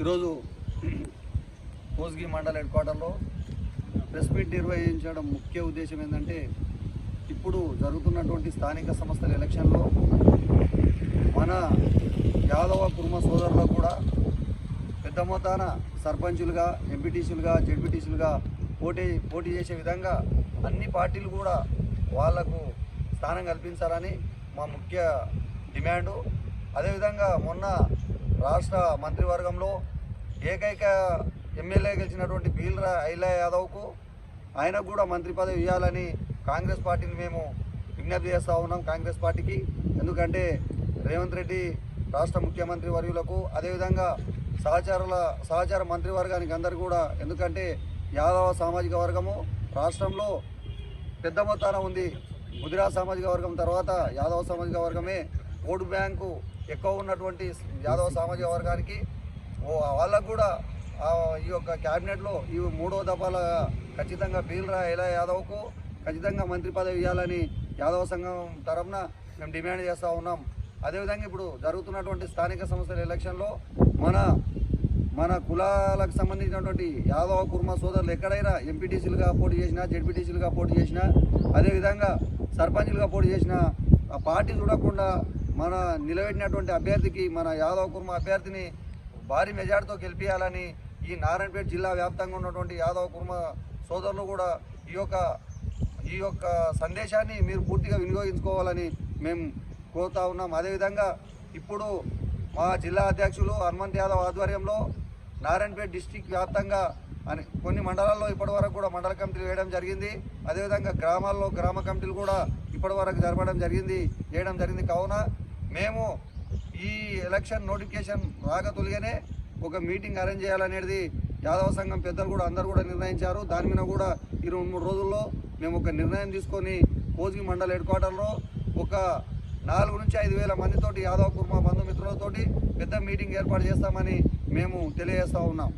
ఈరోజు కోస్గి మండల హెడ్ క్వార్టర్లో ప్రెస్ మీట్ నిర్వహించడం ముఖ్య ఉద్దేశం ఏంటంటే ఇప్పుడు జరుగుతున్నటువంటి స్థానిక సంస్థల ఎలక్షన్లో మన యాదవ కుర్మ సోదరులకు కూడా పెద్ద మొత్తాన సర్పంచులుగా ఎంపీటీసీలుగా జెడ్పీటీసీలుగా పోటీ పోటీ చేసే విధంగా అన్ని పార్టీలు కూడా వాళ్ళకు స్థానం కల్పించాలని మా ముఖ్య డిమాండు. అదేవిధంగా మొన్న రాష్ట్ర మంత్రివర్గంలో ఏకైక ఎమ్మెల్యే గెలిచినటువంటి బీల్రా ఐలా యాదవ్కు ఆయనకు కూడా మంత్రి పదవి ఇవ్వాలని కాంగ్రెస్ పార్టీని మేము విజ్ఞప్తి చేస్తూ ఉన్నాం కాంగ్రెస్ పార్టీకి. ఎందుకంటే రేవంత్ రెడ్డి రాష్ట్ర ముఖ్యమంత్రి వర్యులకు అదేవిధంగా సహచారుల సహచార మంత్రివర్గానికి అందరు కూడా ఎందుకంటే యాదవ సామాజిక వర్గము రాష్ట్రంలో పెద్ద మొత్తాన ఉంది. ముదిరా సామాజిక వర్గం తర్వాత యాదవ సామాజిక వర్గమే ఓటు బ్యాంకు ఎక్కువ ఉన్నటువంటి యాదవ సామాజిక వర్గానికి ఓ వాళ్ళకు కూడా ఈ యొక్క క్యాబినెట్లో ఈ మూడో దఫాల ఖచ్చితంగా బీల్రా ఇలా యాదవ్కు ఖచ్చితంగా మంత్రి పదవి ఇవ్వాలని యాదవ సంఘం తరఫున మేము డిమాండ్ చేస్తూ ఉన్నాం. అదేవిధంగా ఇప్పుడు జరుగుతున్నటువంటి స్థానిక సంస్థల ఎలక్షన్లో మన మన కులాలకు సంబంధించినటువంటి యాదవ కుర్మ సోదరులు ఎక్కడైనా ఎంపీటీసీలుగా పోటీ చేసినా జెడ్పీటీసీలుగా పోటీ చేసినా అదేవిధంగా సర్పంచ్లుగా పోటీ చేసిన ఆ పార్టీ చూడకుండా మన నిలబెట్టినటువంటి అభ్యర్థికి మన యాదవ కుర్మ అభ్యర్థిని భారీ మెజార్టీతో గెలిపించాలని ఈ నారాయణపేట జిల్లా వ్యాప్తంగా ఉన్నటువంటి యాదవ కుర్మ సోదరులు కూడా ఈ యొక్క ఈ యొక్క సందేశాన్ని మీరు పూర్తిగా వినియోగించుకోవాలని మేము కోరుతా ఉన్నాం. అదేవిధంగా ఇప్పుడు మా జిల్లా అధ్యక్షులు హనుమంత్ యాదవ్ ఆధ్వర్యంలో నారాయణపేట డిస్టిక్ వ్యాప్తంగా అని కొన్ని మండలాల్లో ఇప్పటివరకు కూడా మండల కమిటీలు వేయడం జరిగింది. అదేవిధంగా గ్రామాల్లో గ్రామ కమిటీలు కూడా ఇప్పటివరకు జరపడం జరిగింది చేయడం జరిగింది. కావున మేము ఈ ఎలక్షన్ నోటిఫికేషన్ రాకతొలిగానే ఒక మీటింగ్ అరేంజ్ చేయాలనేది యాదవ సంఘం పెద్దలు కూడా అందరూ కూడా నిర్ణయించారు. దాని మీద కూడా ఈ రెండు మూడు రోజుల్లో మేము ఒక నిర్ణయం తీసుకొని కోజిగి మండల హెడ్ క్వార్టర్లో ఒక నాలుగు నుంచి ఐదు వేల మందితోటి యాదవ కుర్మ బంధుమిత్రులతోటి పెద్ద మీటింగ్ ఏర్పాటు చేస్తామని మేము తెలియజేస్తూ ఉన్నాం.